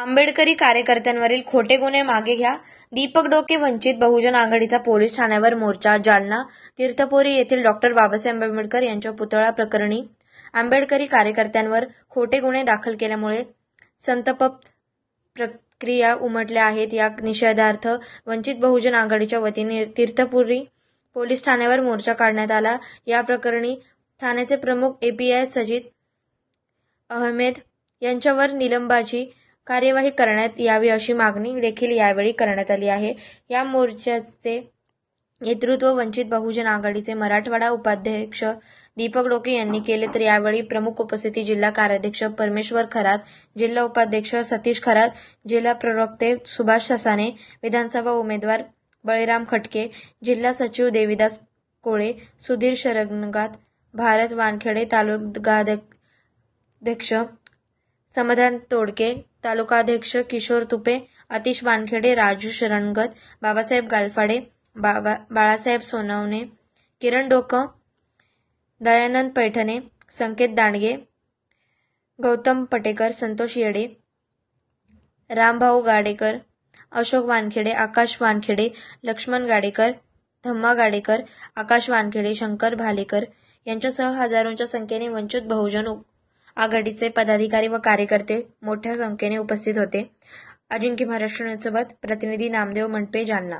आंबेडकरी कार्यकर्त्यांवरील खोटे गुन्हे मागे घ्या. दीपक डोके वंचित बहुजन आघाडीचा पोलीस ठाण्यावर मोर्चा जालना तीर्थपुरी येथील डॉक्टर बाबासाहेब आंबेडकर यांच्या पुतळा प्रकरणी आंबेडकरी कार्यकर्त्यांवर खोटे गुन्हे दाखल केल्यामुळे संतप प्रक्रिया उमटल्या आहेत. या निषेधार्थ वंचित बहुजन आघाडीच्या वतीने तीर्थपुरी पोलीस ठाण्यावर मोर्चा काढण्यात आला. या प्रकरणी ठाण्याचे प्रमुख एपीआय सजित अहमेद यांच्यावर निलंबाची कार्यवाही करण्यात यावी अशी मागणी देखील यावेळी करण्यात आली आहे. या मोर्चाचे नेतृत्व वंचित बहुजन आघाडीचे मराठवाडा उपाध्यक्ष दीपक डोके यांनी केले. तर यावेळी प्रमुख उपस्थिती जिल्हा कार्याध्यक्ष परमेश्वर खरात जिल्हा उपाध्यक्ष सतीश खरात जिल्हा प्रवक्ते सुभाष ससाने विधानसभा उमेदवार बळीराम खटके जिल्हा सचिव देविदास कोळे सुधीर शरणगात भारत वानखेडे तालुकाध्यक्ष समाधान तोडके तालुकाध्यक्ष किशोर तुपे अतिश वानखेडे राजू शरणगत बाबासाहेब गालफाडे बाबा बाळासाहेब सोनवणे किरण डोकं दयानंद पैठणे संकेत दांडगे गौतम पटेकर संतोष येडे रामभाऊ गाडेकर अशोक वानखेडे आकाश वानखेडे लक्ष्मण गाडेकर धम्मा गाडेकर आकाश वानखेडे शंकर भालेकर यांच्यासह हजारोंच्या संख्येने वंचित बहुजन आघाडीचे पदाधिकारी व कार्यकर्ते मोठ्या संख्येने उपस्थित होते. अजिंक्य महाराष्ट्र न्यूजसोबत प्रतिनिधी नामदेव मंडपे जालना.